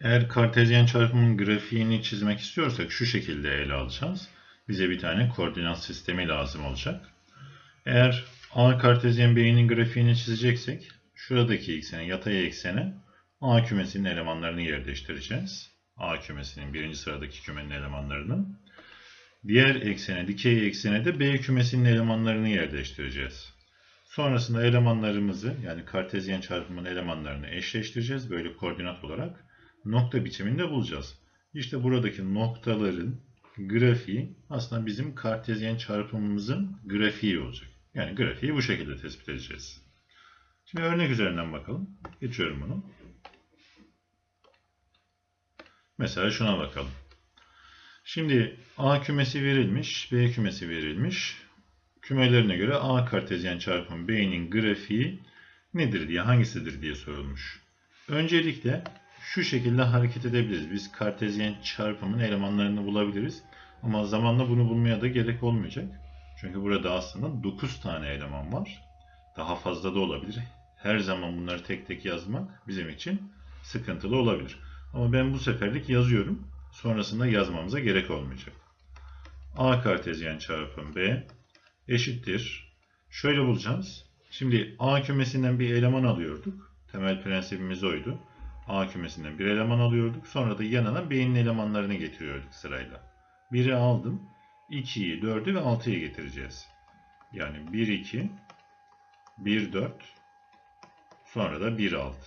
Eğer kartezyen çarpımın grafiğini çizmek istiyorsak şu şekilde ele alacağız. Bize bir tane koordinat sistemi lazım olacak. Eğer A kartezyen B'nin grafiğini çizeceksek şuradaki eksene, yatay eksene A kümesinin elemanlarını yerleştireceğiz. A kümesinin birinci sıradaki kümenin elemanlarını. Diğer eksene, dikey eksene de B kümesinin elemanlarını yerleştireceğiz. Sonrasında elemanlarımızı yani kartezyen çarpımın elemanlarını eşleştireceğiz böyle koordinat olarak nokta biçiminde bulacağız. İşte buradaki noktaların grafiği aslında bizim kartezyen çarpımımızın grafiği olacak. Yani grafiği bu şekilde tespit edeceğiz. Şimdi örnek üzerinden bakalım. Geçiyorum bunu. Mesela şuna bakalım. Şimdi A kümesi verilmiş, B kümesi verilmiş. Kümelerine göre A kartezyen çarpım B'nin grafiği nedir diye, hangisidir diye sorulmuş. Öncelikle şu şekilde hareket edebiliriz. Biz kartezyen çarpımın elemanlarını bulabiliriz. Ama zamanla bunu bulmaya da gerek olmayacak. Çünkü burada aslında 9 tane eleman var. Daha fazla da olabilir. Her zaman bunları tek tek yazmak bizim için sıkıntılı olabilir. Ama ben bu seferlik yazıyorum. Sonrasında yazmamıza gerek olmayacak. A kartezyen çarpım B eşittir. Şöyle bulacağız. Şimdi A kümesinden bir eleman alıyorduk. Temel prensibimiz oydu. A kümesinden bir eleman alıyorduk. Sonra da yanına B'nin elemanlarını getiriyorduk sırayla. 1'i aldım. 2'yi, 4'ü ve 6'yı getireceğiz. Yani 1, 2, 1, 4, sonra da 1, 6.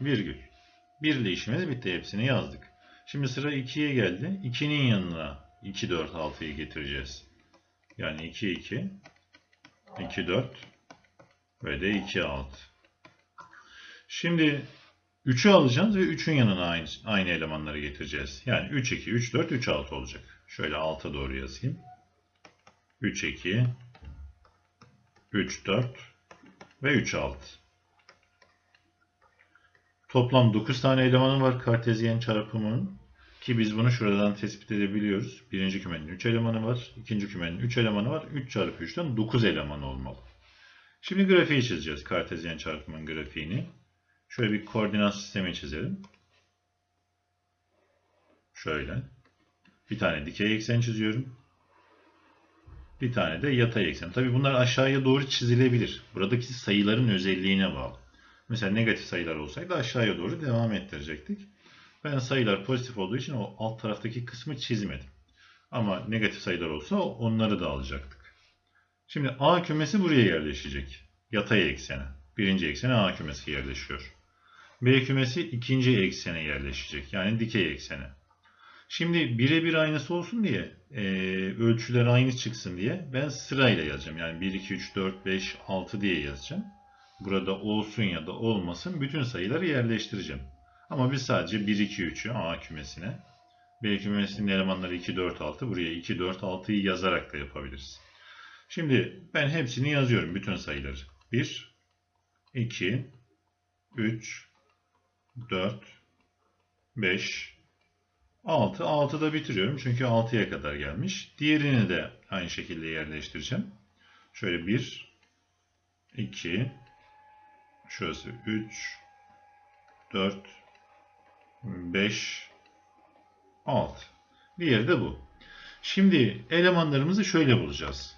Virgül. 1 ile işimiz bitti. Hepsini yazdık. Şimdi sıra 2'ye geldi. 2'nin yanına 2, 4, 6'yı getireceğiz. Yani 2, 2, 2, 4 ve de 2, 6. Şimdi 3'ü alacağız ve 3'ün yanına aynı, aynı elemanları getireceğiz. Yani 3, 2, 3, 4, 3, 6 olacak. Şöyle 6'a doğru yazayım. 3, 2, 3, 4 ve 3, 6. Toplam 9 tane elemanı var kartezyen çarpımının. Ki biz bunu şuradan tespit edebiliyoruz. Birinci kümenin 3 elemanı var. ikinci kümenin 3 elemanı var. 3 çarpı 3'ten 9 elemanı olmalı. Şimdi grafiği çizeceğiz. Kartezyen çarpımın grafiğini. Şöyle bir koordinat sistemi çizelim. Şöyle. Bir tane dikey eksen çiziyorum. Bir tane de yatay eksen. Tabi bunlar aşağıya doğru çizilebilir. Buradaki sayıların özelliğine bağlı. Mesela negatif sayılar olsaydı aşağıya doğru devam ettirecektik. Ben sayılar pozitif olduğu için o alt taraftaki kısmı çizmedim. Ama negatif sayılar olsa onları da alacaktık. Şimdi A kümesi buraya yerleşecek. Yatay eksene. Birinci eksene A kümesi yerleşiyor. B kümesi ikinci eksene yerleşecek. Yani dikey eksene. Şimdi birebir aynısı olsun diye, e, ölçüler aynı çıksın diye ben sırayla yazacağım. Yani 1, 2, 3, 4, 5, 6 diye yazacağım. Burada olsun ya da olmasın bütün sayıları yerleştireceğim. Ama biz sadece 1, 2, 3'ü A kümesine, B kümesinin elemanları 2, 4, 6. Buraya 2, 4, 6'yı yazarak da yapabiliriz. Şimdi ben hepsini yazıyorum bütün sayıları. 1, 2, 3, 4, 5, 6. 6'da bitiriyorum çünkü 6'ya kadar gelmiş. Diğerini de aynı şekilde yerleştireceğim. Şöyle 1, 2, şurası 3, 4, 5, 6. Diğeri de bu. Şimdi elemanlarımızı şöyle bulacağız.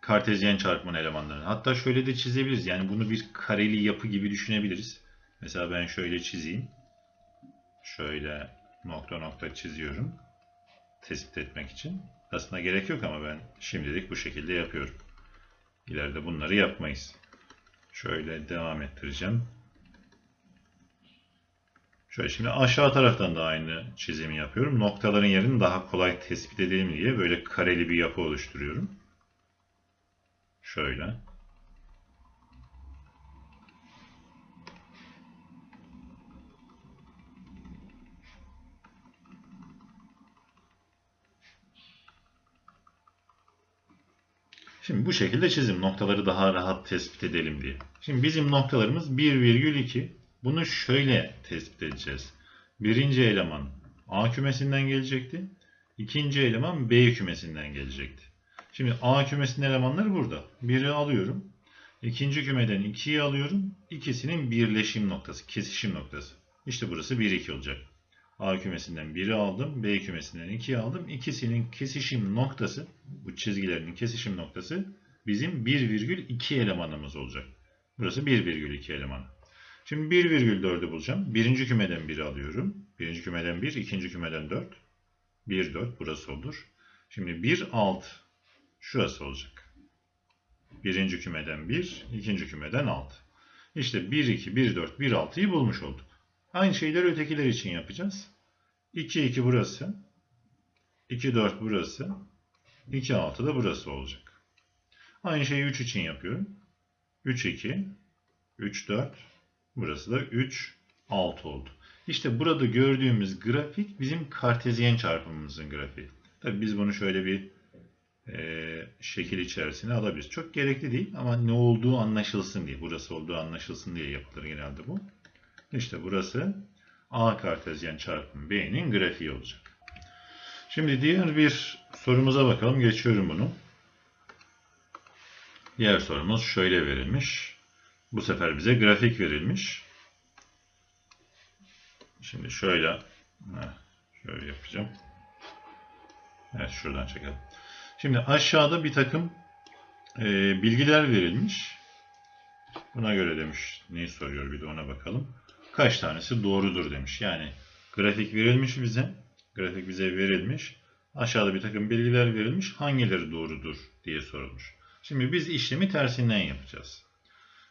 Kartezyen çarpımın elemanlarını. Hatta şöyle de çizebiliriz. Yani bunu bir kareli yapı gibi düşünebiliriz. Mesela ben şöyle çizeyim. Şöyle nokta nokta çiziyorum. Tespit etmek için. Aslında gerek yok ama ben şimdilik bu şekilde yapıyorum. İleride bunları yapmayız. Şöyle devam ettireceğim. Şöyle şimdi aşağı taraftan da aynı çizimi yapıyorum. Noktaların yerini daha kolay tespit edelim diye böyle kareli bir yapı oluşturuyorum. Şöyle. Şimdi bu şekilde çizim noktaları daha rahat tespit edelim diye. Şimdi bizim noktalarımız 1,2. Bunu şöyle tespit edeceğiz. Birinci eleman A kümesinden gelecekti. İkinci eleman B kümesinden gelecekti. Şimdi A kümesinin elemanları burada. Biri alıyorum. İkinci kümeden 2'yi alıyorum. İkisinin birleşim noktası, kesişim noktası. İşte burası 1, 2 olacak. A kümesinden 1'i aldım. B kümesinden 2'yi aldım. İkisinin kesişim noktası, bu çizgilerin kesişim noktası bizim 1,2 elemanımız olacak. Burası 1,2 eleman. Şimdi 1,4'ü bulacağım. Birinci kümeden 1'i alıyorum. Birinci kümeden 1, ikinci kümeden 4. 1, 4 burası olur. Şimdi 1, 6. Şurası olacak. Birinci kümeden 1, ikinci kümeden 6. İşte 1, 2, 1, 4, 1, 6'yı bulmuş olduk. Aynı şeyleri ötekiler için yapacağız. 2, 2 burası. 2, 4 burası. 2, 6 da burası olacak. Aynı şeyi 3 için yapıyorum. 3, 2, 3, 4. Burası da 3, 6 oldu. İşte burada gördüğümüz grafik bizim kartezyen çarpımımızın grafiği. Tabii biz bunu şöyle bir e, şekil içerisine alabiliriz. Çok gerekli değil ama ne olduğu anlaşılsın diye, burası olduğu anlaşılsın diye yapılır genelde bu. İşte burası A kartezyen çarpım B'nin grafiği olacak. Şimdi diğer bir sorumuza bakalım. Geçiyorum bunu. Diğer sorumuz şöyle verilmiş. Bu sefer bize grafik verilmiş. Şimdi şöyle şöyle yapacağım. Evet şuradan çekelim. Şimdi aşağıda bir takım e, bilgiler verilmiş. Buna göre demiş neyi soruyor bir de ona bakalım. Kaç tanesi doğrudur demiş. Yani grafik verilmiş bize. Grafik bize verilmiş. Aşağıda bir takım bilgiler verilmiş. Hangileri doğrudur diye sorulmuş. Şimdi biz işlemi tersinden yapacağız.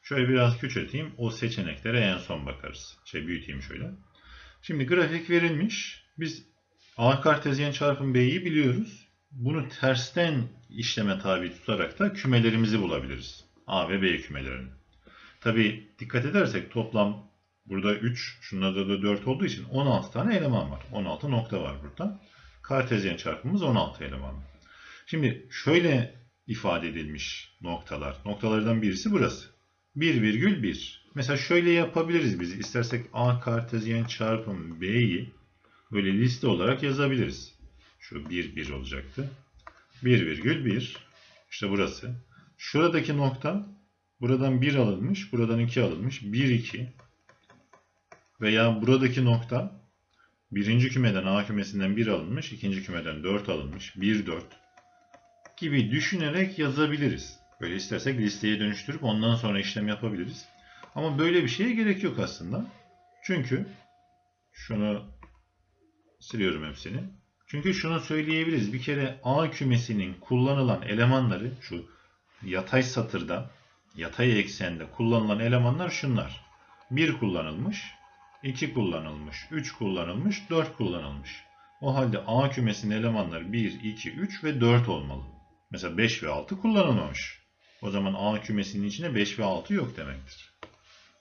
Şöyle biraz küçülteyim. O seçeneklere en son bakarız. Şey büyüteyim şöyle. Şimdi grafik verilmiş. Biz A kartezyen çarpım B'yi biliyoruz. Bunu tersten işleme tabi tutarak da kümelerimizi bulabiliriz. A ve B kümelerini. Tabi dikkat edersek toplam burada 3, şunlarda da 4 olduğu için 16 tane eleman var. 16 nokta var burada. Kartezyen çarpımımız 16 eleman. Şimdi şöyle ifade edilmiş noktalar. Noktalardan birisi burası. 1,1. Mesela şöyle yapabiliriz biz. İstersek A kartezyen çarpım B'yi böyle liste olarak yazabiliriz. Şu 1, 1 olacaktı. 1,1. İşte burası. Şuradaki nokta buradan 1 alınmış, buradan 2 alınmış. 1, 2. Veya buradaki nokta birinci kümeden A kümesinden 1 alınmış, ikinci kümeden 4 alınmış. 1, 4 gibi düşünerek yazabiliriz. Böyle istersek listeye dönüştürüp ondan sonra işlem yapabiliriz. Ama böyle bir şeye gerek yok aslında. Çünkü şunu siliyorum hepsini. Çünkü şunu söyleyebiliriz. Bir kere A kümesinin kullanılan elemanları şu yatay satırda, yatay eksende kullanılan elemanlar şunlar. 1 kullanılmış, 2 kullanılmış, 3 kullanılmış, 4 kullanılmış. O halde A kümesinin elemanları 1, 2, 3 ve 4 olmalı. Mesela 5 ve 6 kullanılmamış. O zaman A kümesinin içinde 5 ve 6 yok demektir.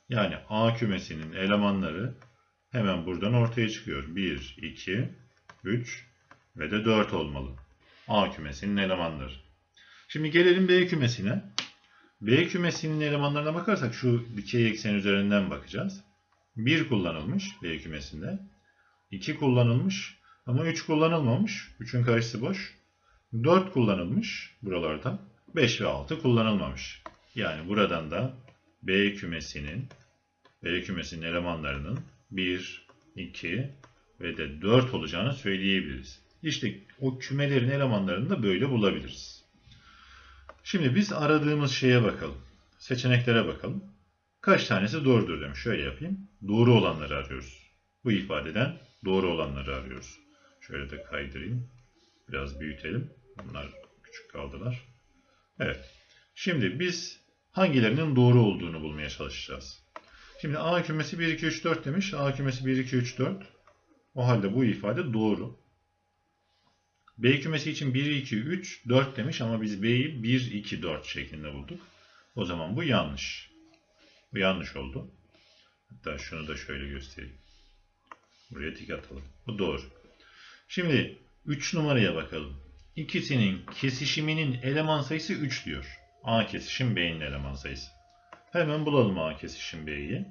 Yani A kümesinin elemanları hemen buradan ortaya çıkıyor. 1, 2, 3 ve de 4 olmalı. A kümesinin elemanları. Şimdi gelelim B kümesine. B kümesinin elemanlarına bakarsak şu dikey eksen üzerinden bakacağız. 1 kullanılmış B kümesinde. 2 kullanılmış ama 3 kullanılmamış. 3'ün karşısı boş. 4 kullanılmış buralarda. 5 ve 6 kullanılmamış. Yani buradan da B kümesinin B kümesinin elemanlarının 1, 2 ve de 4 olacağını söyleyebiliriz. İşte o kümelerin elemanlarını da böyle bulabiliriz. Şimdi biz aradığımız şeye bakalım. Seçeneklere bakalım. Kaç tanesi doğrudur demiş. Şöyle yapayım. Doğru olanları arıyoruz. Bu ifadeden doğru olanları arıyoruz. Şöyle de kaydırayım. Biraz büyütelim. Bunlar küçük kaldılar. Evet. Şimdi biz hangilerinin doğru olduğunu bulmaya çalışacağız. Şimdi A kümesi 1, 2, 3, 4 demiş. A kümesi 1, 2, 3, 4. O halde bu ifade doğru. B kümesi için 1, 2, 3, 4 demiş ama biz B'yi 1, 2, 4 şeklinde bulduk. O zaman bu yanlış. Bu yanlış oldu. Hatta şunu da şöyle göstereyim. Buraya tik atalım. Bu doğru. Şimdi 3 numaraya bakalım. İkisinin kesişiminin eleman sayısı 3 diyor. A kesişim B'nin eleman sayısı. Hemen bulalım A kesişim B'yi.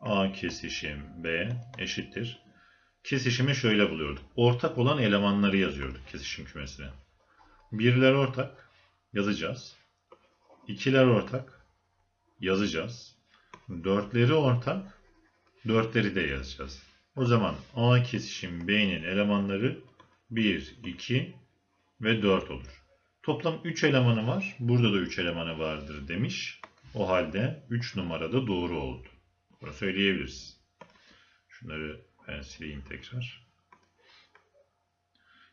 A kesişim B eşittir. Kesişimi şöyle buluyorduk. Ortak olan elemanları yazıyorduk kesişim kümesine. Birler ortak yazacağız. İkiler ortak. yazacağız. Dörtleri ortak, dörtleri de yazacağız. O zaman A kesişim B'nin elemanları 1, 2 ve 4 olur. Toplam 3 elemanı var. Burada da 3 elemanı vardır demiş. O halde 3 numarada doğru oldu. Bunu söyleyebiliriz. Şunları ben sileyim tekrar.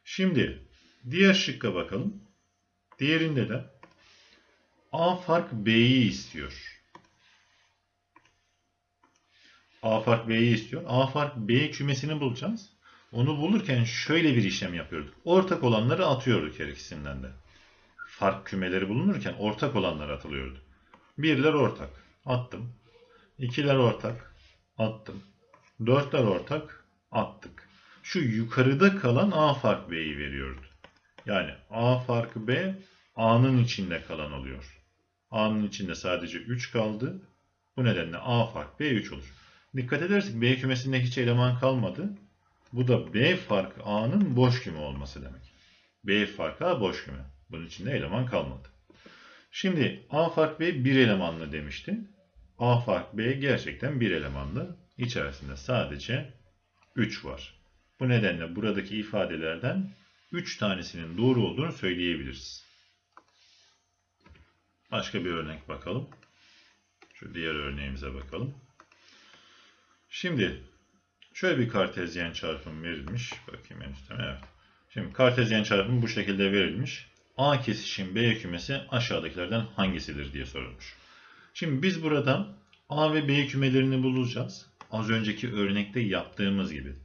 Şimdi diğer şıkka bakalım. Diğerinde de A fark B'yi istiyor. A fark B'yi istiyor. A fark B kümesini bulacağız. Onu bulurken şöyle bir işlem yapıyorduk. Ortak olanları atıyorduk her ikisinden de. Fark kümeleri bulunurken ortak olanlar atılıyordu. Birler ortak. Attım. İkiler ortak. Attım. Dörtler ortak. Attık. Şu yukarıda kalan A fark B'yi veriyordu. Yani A farkı B A'nın içinde kalan oluyor. A'nın içinde sadece 3 kaldı. Bu nedenle A fark B 3 olur. Dikkat edersek B kümesinde hiç eleman kalmadı. Bu da B fark A'nın boş küme olması demek. B fark A boş küme. Bunun içinde eleman kalmadı. Şimdi A fark B bir elemanlı demişti. A fark B gerçekten bir elemanlı. İçerisinde sadece 3 var. Bu nedenle buradaki ifadelerden 3 tanesinin doğru olduğunu söyleyebiliriz. Başka bir örnek bakalım. Şu diğer örneğimize bakalım. Şimdi şöyle bir kartezyen çarpım verilmiş. Bakayım en üstte. Evet. Şimdi kartezyen çarpım bu şekilde verilmiş. A kesişim B kümesi aşağıdakilerden hangisidir diye sorulmuş. Şimdi biz burada A ve B kümelerini bulacağız. Az önceki örnekte yaptığımız gibi.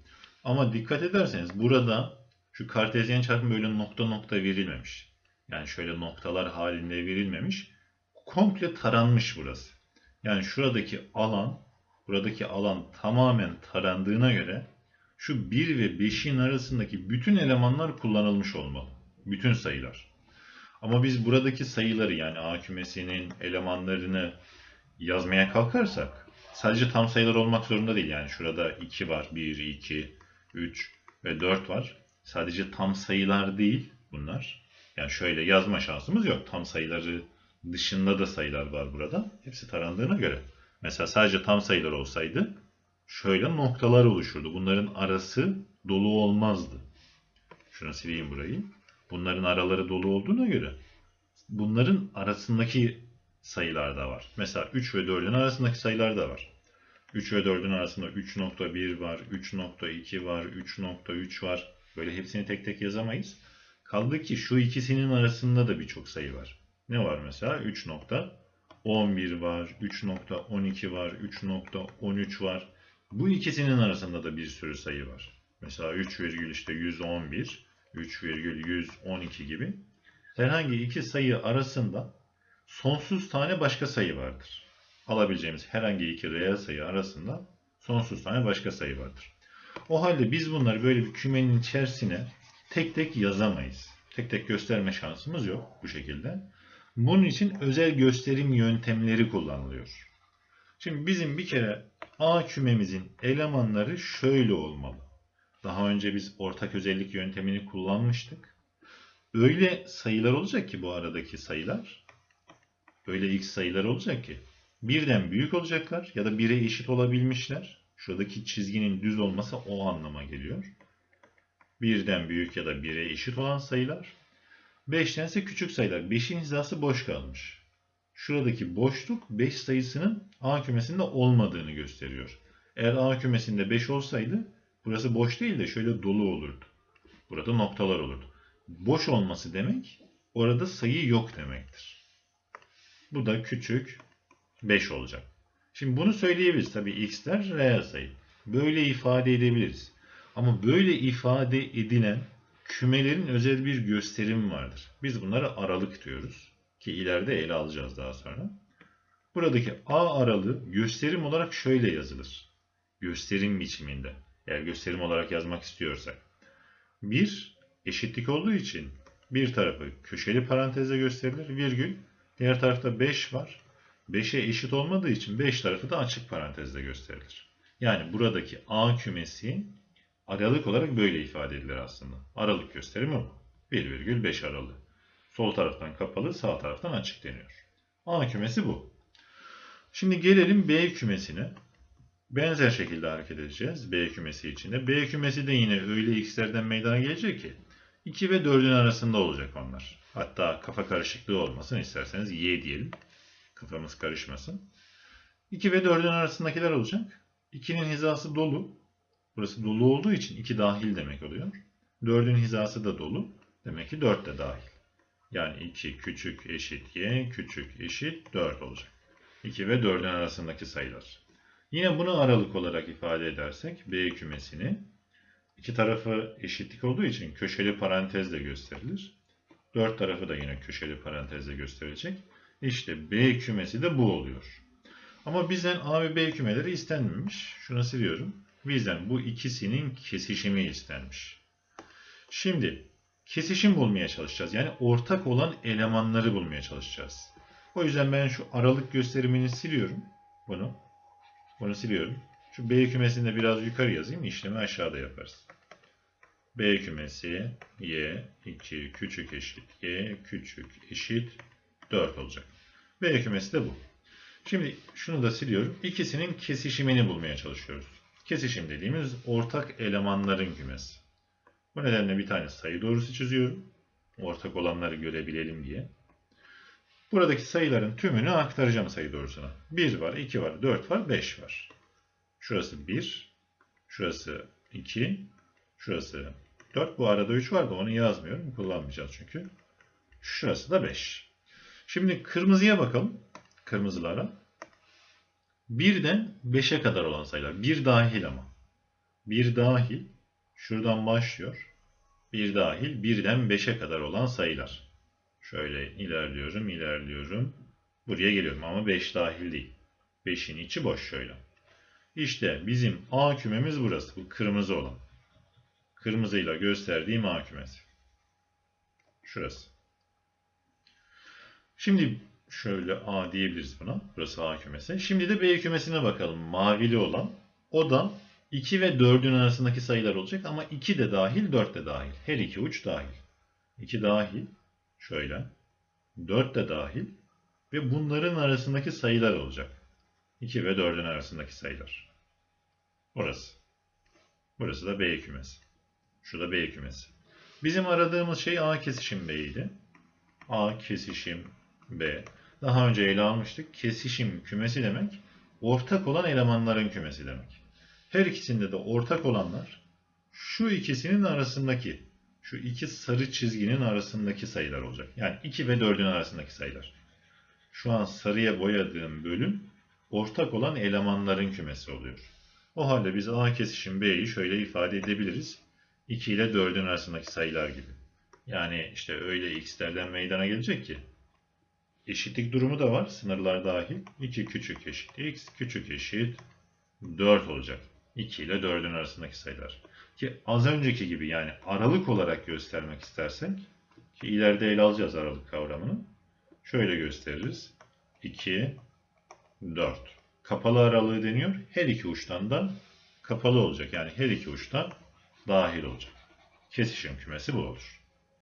Ama dikkat ederseniz burada şu kartezyen çarpım böyle nokta nokta verilmemiş. Yani şöyle noktalar halinde verilmemiş. Komple taranmış burası. Yani şuradaki alan, buradaki alan tamamen tarandığına göre şu 1 ve 5'in arasındaki bütün elemanlar kullanılmış olmalı. Bütün sayılar. Ama biz buradaki sayıları yani A kümesinin elemanlarını yazmaya kalkarsak sadece tam sayılar olmak zorunda değil. Yani şurada 2 var. 1, 2, 3 ve 4 var. Sadece tam sayılar değil bunlar. Yani şöyle yazma şansımız yok. Tam sayıları dışında da sayılar var burada. Hepsi tarandığına göre. Mesela sadece tam sayılar olsaydı şöyle noktalar oluşurdu. Bunların arası dolu olmazdı. Şunu sileyim burayı. Bunların araları dolu olduğuna göre bunların arasındaki sayılar da var. Mesela 3 ve 4'ün arasındaki sayılar da var. 3 ve 4'ün arasında 3.1 var, 3.2 var, 3.3 var. Böyle hepsini tek tek yazamayız. Kaldı ki şu ikisinin arasında da birçok sayı var. Ne var mesela? 3.11 var, 3.12 var, 3.13 var. Bu ikisinin arasında da bir sürü sayı var. Mesela 3, işte 111, 3,112 gibi. Herhangi iki sayı arasında sonsuz tane başka sayı vardır. Alabileceğimiz herhangi iki reel sayı arasında sonsuz tane başka sayı vardır. O halde biz bunları böyle bir kümenin içerisine tek tek yazamayız. Tek tek gösterme şansımız yok bu şekilde. Bunun için özel gösterim yöntemleri kullanılıyor. Şimdi bizim bir kere A kümemizin elemanları şöyle olmalı. Daha önce biz ortak özellik yöntemini kullanmıştık. Öyle sayılar olacak ki bu aradaki sayılar. Öyle x sayılar olacak ki birden büyük olacaklar ya da 1'e eşit olabilmişler. Şuradaki çizginin düz olması o anlama geliyor. Birden büyük ya da 1'e eşit olan sayılar. 5'ten ise küçük sayılar. 5'in hizası boş kalmış. Şuradaki boşluk 5 sayısının A kümesinde olmadığını gösteriyor. Eğer A kümesinde 5 olsaydı burası boş değil de şöyle dolu olurdu. Burada noktalar olurdu. Boş olması demek orada sayı yok demektir. Bu da küçük 5 olacak. Şimdi bunu söyleyebiliriz. Tabi x'ler reel sayı. Böyle ifade edebiliriz. Ama böyle ifade edilen kümelerin özel bir gösterim vardır. Biz bunlara aralık diyoruz. Ki ileride ele alacağız daha sonra. Buradaki A aralığı gösterim olarak şöyle yazılır. Gösterim biçiminde. Eğer gösterim olarak yazmak istiyorsak. 1 eşitlik olduğu için bir tarafı köşeli parantezle gösterilir. Virgül. Diğer tarafta 5 var. 5'e eşit olmadığı için 5 tarafı da açık parantezle gösterilir. Yani buradaki A kümesi aralık olarak böyle ifade edilir aslında. Aralık gösterimi bu. 1,5 aralığı. Sol taraftan kapalı, sağ taraftan açık deniyor. A kümesi bu. Şimdi gelelim B kümesine. Benzer şekilde hareket edeceğiz B kümesi içinde. B kümesi de yine öyle x'lerden meydana gelecek ki 2 ve 4'ün arasında olacak onlar. Hatta kafa karışıklığı olmasın isterseniz y diyelim. Kafamız karışmasın. 2 ve 4'ün arasındakiler olacak. 2'nin hizası dolu. Burası dolu olduğu için 2 dahil demek oluyor. 4'ün hizası da dolu. Demek ki 4 de dahil. Yani 2 küçük eşit y küçük eşit 4 olacak. 2 ve 4'ün arasındaki sayılar. Yine bunu aralık olarak ifade edersek B kümesini iki tarafı eşitlik olduğu için köşeli parantezle gösterilir. Dört tarafı da yine köşeli parantezle gösterilecek. İşte B kümesi de bu oluyor. Ama bizden A ve B kümeleri istenmemiş. Şunu siliyorum. Bizden bu ikisinin kesişimi istenmiş. Şimdi kesişim bulmaya çalışacağız. Yani ortak olan elemanları bulmaya çalışacağız. O yüzden ben şu aralık gösterimini siliyorum. Bunu. Bunu siliyorum. Şu B kümesini de biraz yukarı yazayım. İşlemi aşağıda yaparız. B kümesi y 2 küçük eşit y küçük eşit 4 olacak. B kümesi de bu. Şimdi şunu da siliyorum. İkisinin kesişimini bulmaya çalışıyoruz. Kesişim dediğimiz ortak elemanların kümesi. Bu nedenle bir tane sayı doğrusu çiziyorum. Ortak olanları görebilelim diye. Buradaki sayıların tümünü aktaracağım sayı doğrusuna. 1 var, 2 var, 4 var, 5 var. Şurası 1, şurası 2, şurası 4. Bu arada 3 var da onu yazmıyorum. Kullanmayacağız çünkü. Şurası da 5. Şimdi kırmızıya bakalım. Kırmızılara. 1'den 5'e kadar olan sayılar. 1 dahil ama. 1 dahil. Şuradan başlıyor. 1 dahil 1'den 5'e kadar olan sayılar. Şöyle ilerliyorum, ilerliyorum. Buraya geliyorum ama 5 dahil değil. 5'in içi boş şöyle. İşte bizim A kümemiz burası. Bu kırmızı olan. Kırmızıyla gösterdiğim A kümesi. Şurası. Şimdi şöyle A diyebiliriz buna. Burası A kümesi. Şimdi de B kümesine bakalım. Mavili olan. O da 2 ve 4'ün arasındaki sayılar olacak ama 2 de dahil, 4 de dahil. Her iki uç dahil. 2 dahil. Şöyle. 4 de dahil. Ve bunların arasındaki sayılar olacak. 2 ve 4'ün arasındaki sayılar. Orası. Burası da B kümesi. Şu da B kümesi. Bizim aradığımız şey A kesişim B idi. A kesişim B. Daha önce ele almıştık. Kesişim kümesi demek ortak olan elemanların kümesi demek. Her ikisinde de ortak olanlar şu ikisinin arasındaki şu iki sarı çizginin arasındaki sayılar olacak. Yani 2 ve 4'ün arasındaki sayılar. Şu an sarıya boyadığım bölüm ortak olan elemanların kümesi oluyor. O halde biz A kesişim B'yi şöyle ifade edebiliriz. 2 ile 4'ün arasındaki sayılar gibi. Yani işte öyle x'lerden meydana gelecek ki eşitlik durumu da var sınırlar dahil. 2 küçük eşit x küçük eşit 4 olacak. 2 ile 4'ün arasındaki sayılar. Ki az önceki gibi yani aralık olarak göstermek istersek ki ileride ele alacağız aralık kavramını. Şöyle gösteririz. 2, 4. Kapalı aralığı deniyor. Her iki uçtan da kapalı olacak. Yani her iki uçtan dahil olacak. Kesişim kümesi bu olur.